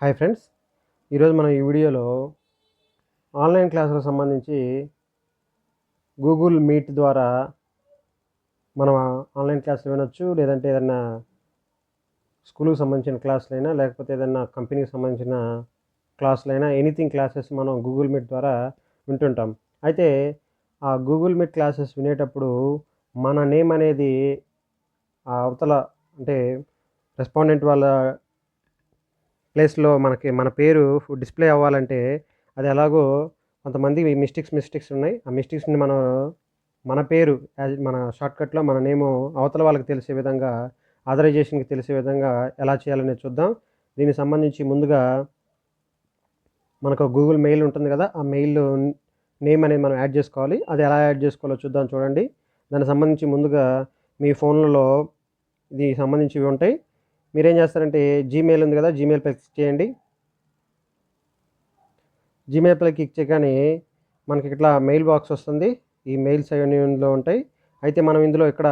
Hi friends. ఈరోజు మనం ఈ వీడియోలో ఆన్లైన్ క్లాసులకు సంబంధించి గూగుల్ మీట్ ద్వారా మనం ఆన్లైన్ క్లాసులు వినొచ్చు లేదంటే ఏదైనా స్కూల్కి సంబంధించిన క్లాసులైనా లేకపోతే ఏదైనా కంపెనీకి సంబంధించిన క్లాసులైనా ఎనీథింగ్ క్లాసెస్ మనం గూగుల్ మీట్ ద్వారా వింటుంటాం. అయితే ఆ గూగుల్ మీట్ క్లాసెస్ వినేటప్పుడు మన నేమ్ అనేది ఆ అవతల అంటే రెస్పాండెంట్ వాళ్ళ ప్లేస్లో మనకి మన పేరు డిస్ప్లే అవ్వాలంటే అది ఎలాగో కొంతమంది మిస్టేక్స్ మిస్టేక్స్ ఉన్నాయి. ఆ మిస్టేక్స్ని మనం మన పేరు యాజ్ మన షార్ట్కట్లో మన నేము అవతల వాళ్ళకి తెలిసే విధంగా ఆథరైజేషన్కి తెలిసే విధంగా ఎలా చేయాలనేది చూద్దాం. దీనికి సంబంధించి ముందుగా మనకు గూగుల్ మెయిల్ ఉంటుంది కదా ఆ మెయిల్ నేమ్ అనేది మనం యాడ్ చేసుకోవాలి. అది ఎలా యాడ్ చేసుకోవాలో చూద్దాం చూడండి. దానికి సంబంధించి ముందుగా మీ ఫోన్లలో ఇది సంబంధించివి ఉంటాయి. మీరేం చేస్తారంటే జీమెయిల్ ఉంది కదా జీమెయిల్పై క్లిక్ చేయండి. జీమెయిల్పై క్లిక్ చేయగానే మనకి ఇట్లా మెయిల్ బాక్స్ వస్తుంది. ఈ మెయిల్స్ అవన్నీ ఇందులో ఉంటాయి. అయితే మనం ఇందులో ఇక్కడ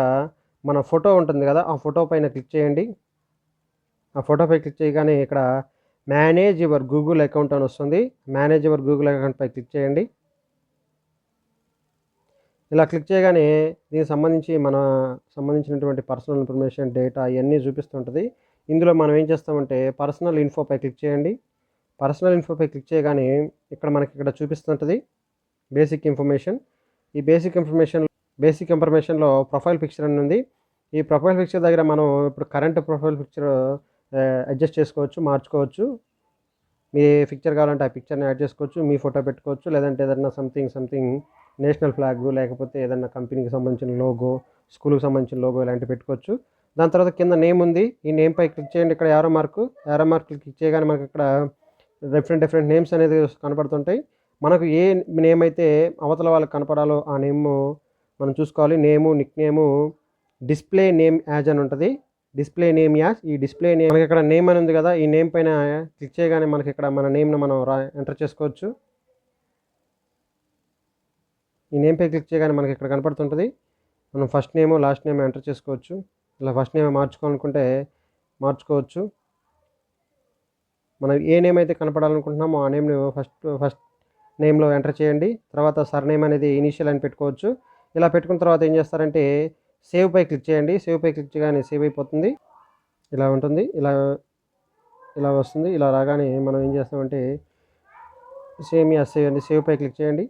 మన ఫోటో ఉంటుంది కదా ఆ ఫోటో పైన క్లిక్ చేయండి. ఆ ఫోటోపై క్లిక్ చేయగానే ఇక్కడ మేనేజ్ యువర్ గూగుల్ అకౌంట్ అని వస్తుంది. మేనేజ్ యువర్ గూగుల్ అకౌంట్ పై క్లిక్ చేయండి. ఇలా క్లిక్ చేయగానే దీనికి సంబంధించి మన సంబంధించినటువంటి పర్సనల్ ఇన్ఫర్మేషన్ డేటా ఇవన్నీ చూపిస్తుంటుంది. ఇందులో మనం ఏం చేస్తామంటే పర్సనల్ ఇన్ఫోపై క్లిక్ చేయండి. పర్సనల్ ఇన్ఫోపై క్లిక్ చేయగానే ఇక్కడ మనకి ఇక్కడ చూపిస్తుంటుంది బేసిక్ ఇన్ఫర్మేషన్. ఈ బేసిక్ ఇన్ఫర్మేషన్ బేసిక్ ఇన్ఫర్మేషన్లో ప్రొఫైల్ పిక్చర్ అని ఉంది. ఈ ప్రొఫైల్ పిక్చర్ దగ్గర మనం ఇప్పుడు కరెంట్ ప్రొఫైల్ పిక్చర్ అడ్జస్ట్ చేసుకోవచ్చు మార్చుకోవచ్చు. మీ ఏ పిక్చర్ కావాలంటే ఆ పిక్చర్ని యాడ్ చేసుకోవచ్చు మీ ఫోటో పెట్టుకోవచ్చు లేదంటే ఏదైనా సంథింగ్ సంథింగ్ నేషనల్ ఫ్లాగ్ లేకపోతే ఏదైనా కంపెనీకి సంబంధించిన లోగో స్కూల్కి సంబంధించిన లోగో ఇలాంటివి పెట్టుకోవచ్చు. దాని తర్వాత కింద నేమ్ ఉంది. ఈ నేమ్ పై క్లిక్ చేయండి. ఇక్కడ arrow mark arrow mark click చేయగానే మనకి ఇక్కడ డిఫరెంట్ డిఫరెంట్ నేమ్స్ అనేది కనపడుతుంటాయి. మనకు ఏ నేమ్ అయితే అవతల వాళ్ళకి కనపడాలో ఆ నేమ్ మనం చూసుకోవాలి. Name nick name display name as అని ఉంటుంది. డిస్ప్లే నేమ్ యాస్ ఈ డిస్ప్లే నేమ్ మనకి ఇక్కడ నేమ్ అని ఉంది కదా ఈ నేమ్ పైన క్లిక్ చేయగానే మనకి ఇక్కడ మన నేమ్ను మనం రా ఎంటర్ చేసుకోవచ్చు. ఈ నేమ్ పై క్లిక్ చేయగానే మనకి ఇక్కడ కనపడుతుంటుంది. మనం first name last name enter చేసుకోవచ్చు. ఇలా ఫస్ట్ నేమ్ మార్చుకోవాలనుకుంటే మార్చుకోవచ్చు. మనం ఏ నేమ్ అయితే కనపడాలనుకుంటున్నామో ఆ నేమ్ని ఫస్ట్ ఫస్ట్ నేమ్లో ఎంటర్ చేయండి. తర్వాత సర్ నేమ్ అనేది ఇనిషియల్ అని పెట్టుకోవచ్చు. ఇలా పెట్టుకున్న తర్వాత ఏం చేస్తారంటే సేవ్ పై క్లిక్ చేయండి. సేవ్ పై క్లిక్ చేయగానే సేవ్ అయిపోతుంది. ఇలా ఉంటుంది. ఇలా ఇలా వస్తుంది. ఇలా రాగానే మనం ఏం చేస్తామంటే సేమ్ యా సేవ్ అండి. సేవ్ పై క్లిక్ చేయండి.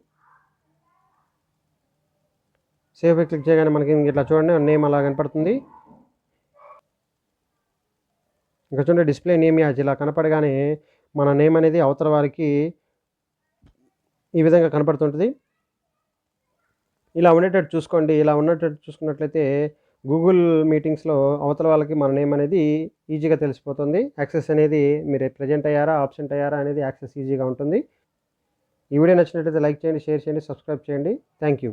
సేవ్ పై క్లిక్ చేయగానే మనకి ఇట్లా చూడండి. నేమ్ అలా కనపడుతుంది. ఇంకా చూడండి డిస్ప్లే నేమ్ యాజ్ ఇలా కనపడగానే మన నేమ్ అనేది అవతల వారికి ఈ విధంగా కనపడుతుంటుంది. ఇలా ఉండేటట్టు చూసుకోండి ఇలా ఉన్నట్టు చూసుకున్నట్లయితే గూగుల్ మీటింగ్స్లో అవతల వాళ్ళకి మన నేమ్ అనేది ఈజీగా తెలిసిపోతుంది. యాక్సెస్ అనేది మీరు ప్రజెంట్ అయ్యారా ఆబ్సెంట్ అయ్యారా అనేది యాక్సెస్ ఈజీగా ఉంటుంది. ఈ వీడియో నచ్చినట్లయితే లైక్ చేయండి షేర్ చేయండి సబ్స్క్రైబ్ చేయండి. Thank you